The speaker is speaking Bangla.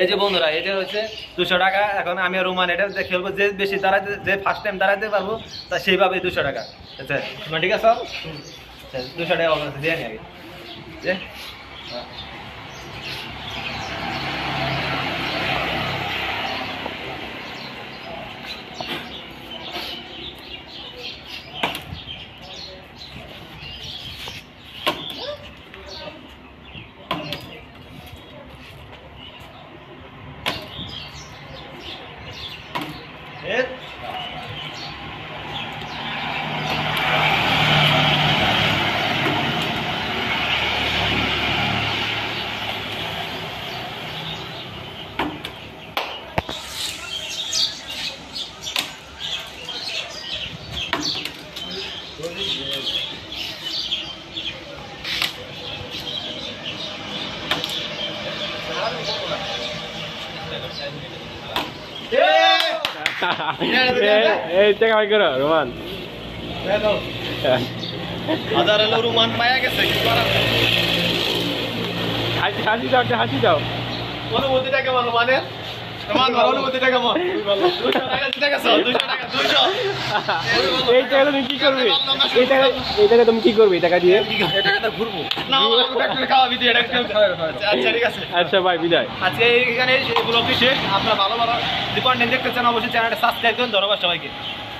এই যে বন্ধুরা, এটা হচ্ছে দুশো টাকা। এখন আমি রোমান এটা যে খেলব, যে বেশি দাঁড়াতে যে ফার্স্ট টাইম দাঁড়াতে পারব, তা সেইভাবে দুশো টাকা। আচ্ছা ঠিক আছে? আচ্ছা দুশো টাকা দিয়ে নি আগে। যে এ এই- এই টাকা বাই করো রোমান হাজার এলো রুমান পায়া গেছে। হাসি হাসি দাও হাসি দাও অনুভূতিটা কেমন মানে এই টাকা তুমি কি করবে? এই টাকা এই টাকা তুমি কি করবে এই টাকা দিয়ে? আচ্ছা ভাই বিদায়। আজকে এইখানে আপনারা ভালো ভালো যে কন্টেন্ট দেখতে চান অবশ্যই চ্যানেলটা সাবস্ক্রাইব করুন ধন্যবাদ সবাইকে।